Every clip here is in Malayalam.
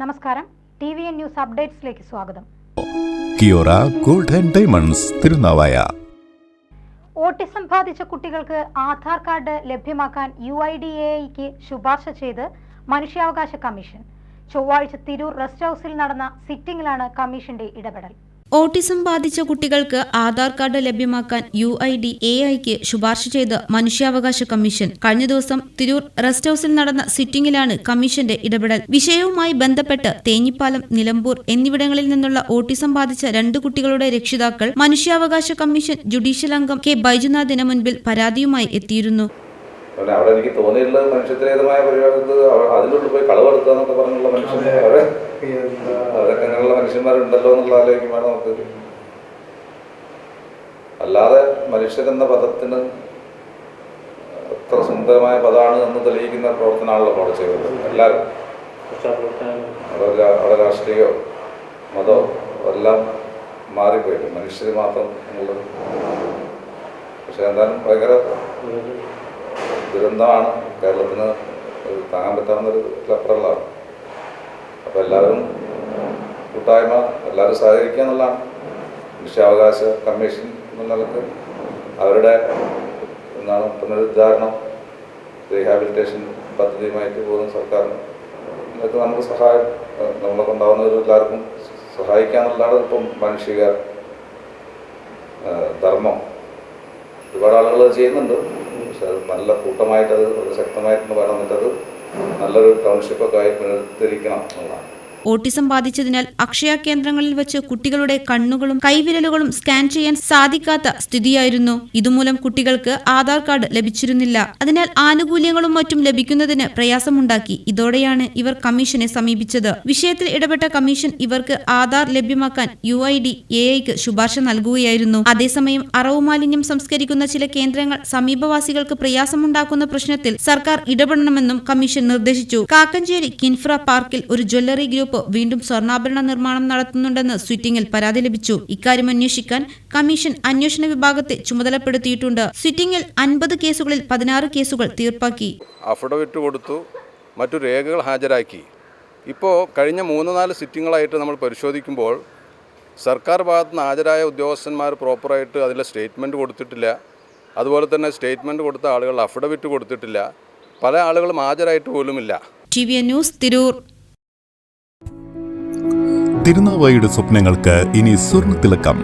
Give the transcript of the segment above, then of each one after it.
നമസ്കാരം. ടി വി എൻ ന്യൂസ് അപ്ഡേറ്റ്സിലേക്ക് സ്വാഗതം. Kiora gold and diamonds Thirunavaya. Autism ബാധിച്ച കുട്ടികൾക്ക് ആധാർ കാർഡ് ലഭ്യമാക്കാൻ യു ഐ ഡി എക്ക് ശുപാർശ ചെയ്ത് മനുഷ്യാവകാശ കമ്മീഷൻ. ചൊവ്വാഴ്ച തിരൂർ റെസ്റ്റ് ഹൗസിൽ നടന്ന സിറ്റിംഗിലാണ് കമ്മീഷന്റെ ഇടപെടൽ. ഓട്ടിസം ബാധിച്ച കുട്ടികൾക്ക് ആധാർ കാർഡ് ലഭ്യമാക്കാൻ യു ഐ ഡി എ ഐക്ക് ശുപാർശ ചെയ്ത് മനുഷ്യാവകാശ കമ്മീഷൻ. കഴിഞ്ഞ ദിവസം തിരൂർ റെസ്റ്റ് ഹൌസിൽ നടന്ന സിറ്റിംഗിലാണ് കമ്മീഷന്റെ ഇടപെടൽ. വിഷയവുമായി ബന്ധപ്പെട്ട് തേഞ്ഞിപ്പാലം നിലമ്പൂർ എന്നിവിടങ്ങളിൽ നിന്നുള്ള ഓട്ടിസം ബാധിച്ച രണ്ട് കുട്ടികളുടെ രക്ഷിതാക്കൾ മനുഷ്യാവകാശ കമ്മീഷൻ ജുഡീഷ്യൽ അംഗം കെ ബൈജുനാഥിന് മുൻപിൽ പരാതിയുമായി എത്തിയിരുന്നു. പിന്നെ അവിടെ എനിക്ക് തോന്നിയിട്ടുള്ളത് മനുഷ്യത്രേതമായ പരിപാടിത്ത് അതിനുള്ളിൽ പോയി കളവെടുക്കുക എന്നൊക്കെ പറഞ്ഞുള്ള മനുഷ്യനെ അവരെ അവരൊക്കെ അങ്ങനെയുള്ള മനുഷ്യന്മാരുണ്ടല്ലോ എന്നുള്ള ആലോചിക്കുമ്പോൾ നമുക്ക് അല്ലാതെ മനുഷ്യരെന്ന പദത്തിന് എത്ര സുന്ദരമായ പദമാണ് എന്ന് തെളിയിക്കുന്ന പ്രവർത്തനമാണല്ലോ അവിടെ ചെയ്തത്. എല്ലാവരും. അവിടെ രാഷ്ട്രീയോ മതോ എല്ലാം മാറിപ്പോയിട്ട് മനുഷ്യർ മാത്രം എന്നുള്ളത്. പക്ഷെ എന്തായാലും ഭയങ്കര ദുരന്തമാണ് കേരളത്തിന് താങ്ങാൻ പറ്റാവുന്നൊരു അപ്പുറമുള്ളതാണ് അപ്പോൾ എല്ലാവരും കൂട്ടായ്മ എല്ലാവരും സഹകരിക്കുക എന്നുള്ളതാണ്. മനുഷ്യാവകാശ കമ്മീഷൻ എന്ന നിലയ്ക്ക് അവരുടെ എന്താണ് പുനരുദ്ധാരണം റീഹാബിലിറ്റേഷൻ പദ്ധതിയുമായിട്ട് പോകുന്ന സർക്കാരിന് ഇതൊക്കെ നമുക്ക് സഹായം നമ്മളെ കൊണ്ടാവുന്നവർ എല്ലാവർക്കും സഹായിക്കാന്നുള്ളതാണ് ഇപ്പം മാനുഷിക ധർമ്മം. ഒരുപാട് ആളുകൾ ചെയ്യുന്നുണ്ട്. പക്ഷെ അത് നല്ല കൂട്ടമായിട്ടത് ശക്തമായിട്ടൊന്ന് എന്നിട്ടത് നല്ലൊരു ടൗൺഷിപ്പൊക്കെ ആയി പുനരുദ്ധരിക്കണം എന്നുള്ളതാണ്. ഓട്ടിസം ബാധിച്ചതിനാൽ അക്ഷയ കേന്ദ്രങ്ങളിൽ വെച്ച് കുട്ടികളുടെ കണ്ണുകളും കൈവിരലുകളും സ്കാൻ ചെയ്യാൻ സാധിക്കാത്ത സ്ഥിതിയായിരുന്നു. ഇതുമൂലം കുട്ടികൾക്ക് ആധാർ കാർഡ് ലഭിച്ചിരുന്നില്ല. അതിനാൽ ആനുകൂല്യങ്ങളും മറ്റും ലഭിക്കുന്നതിന് പ്രയാസമുണ്ടാക്കി. ഇതോടെയാണ് ഇവർ കമ്മീഷനെ സമീപിച്ചത്. വിഷയത്തിൽ ഇടപെട്ട കമ്മീഷൻ ഇവർക്ക് ആധാർ ലഭ്യമാക്കാൻ യു ഐ ഡി എ ഐക്ക് ശുപാർശ നൽകുകയായിരുന്നു. അതേസമയം അറവ് മാലിന്യം സംസ്കരിക്കുന്ന ചില കേന്ദ്രങ്ങൾ സമീപവാസികൾക്ക് പ്രയാസമുണ്ടാക്കുന്ന പ്രശ്നത്തിൽ സർക്കാർ ഇടപെടണമെന്നും കമ്മീഷൻ നിർദ്ദേശിച്ചു. കാക്കഞ്ചേരി കിൻഫ്ര പാർക്കിൽ ഒരു ജ്വല്ലറി ഗ്രൂപ്പ് വീണ്ടും സ്വർണാഭരണ നിർമ്മാണം നടത്തുന്നുണ്ടെന്ന് സിറ്റിംഗിൽ പരാതി ലഭിച്ചു. ഇക്കാര്യം അന്വേഷിക്കാൻ കമ്മീഷൻ അന്വേഷണ വിഭാഗത്തെ ചുമതലപ്പെടുത്തിയിട്ടുണ്ട്. സിറ്റിംഗിൽ അൻപത് കേസുകളിൽ പതിനാറ് കേസുകൾ തീർപ്പാക്കി. അഫിഡവിറ്റ് കൊടുത്തു മറ്റു രേഖകൾ ഹാജരാക്കി. ഇപ്പോൾ കഴിഞ്ഞ മൂന്ന് നാല് സിറ്റിങ്ങളായിട്ട് നമ്മൾ പരിശോധിക്കുമ്പോൾ സർക്കാർ ഭാഗത്ത് നിന്ന് ഹാജരായ ഉദ്യോഗസ്ഥന്മാർ പ്രോപ്പറായിട്ട് അതിലെ സ്റ്റേറ്റ്മെന്റ് കൊടുത്തിട്ടില്ല. അതുപോലെ തന്നെ സ്റ്റേറ്റ്മെന്റ് കൊടുത്ത ആളുകൾ അഫിഡവിറ്റ് കൊടുത്തിട്ടില്ല. പല ആളുകളും ഹാജരായിട്ട് പോലുമില്ല. T V news Tirur. തിരുനാവായയുടെ സ്വപ്നങ്ങൾക്ക് ഇനി സ്വർണ തിളക്കം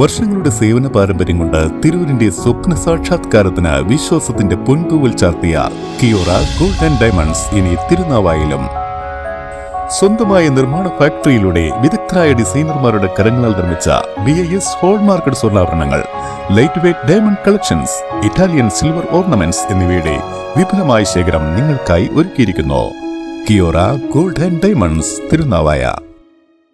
വർഷങ്ങളുടെ സേവന പാരമ്പര്യം കൊണ്ട് തിരൂരിന്റെ സ്വപ്ന സാക്ഷാത്കാരത്തിന് വിശ്വാസത്തിന്റെ പൊൻതൂവൽ ചാർത്തിയ കിയോറ ഗോൾഡ് ആൻഡ് ഡയമണ്ട്സ് ഇനി തിരുനാവായിലും. സ്വന്തമായ നിർമ്മാണ ഫാക്ടറിയിലൂടെ വിദഗ്ധരായ ഡിസൈനർമാരുടെ കരങ്ങളാൽ നിർമ്മിച്ച B I S hallmarked സ്വർണാഭരണങ്ങൾ light weight diamond collections Italian silver ornaments എന്നിവയുടെ വിപുലമായ ശേഖരം നിങ്ങൾക്കായി ഒരുക്കിയിരിക്കുന്നു. Kiora gold and diamonds Thirunavaya.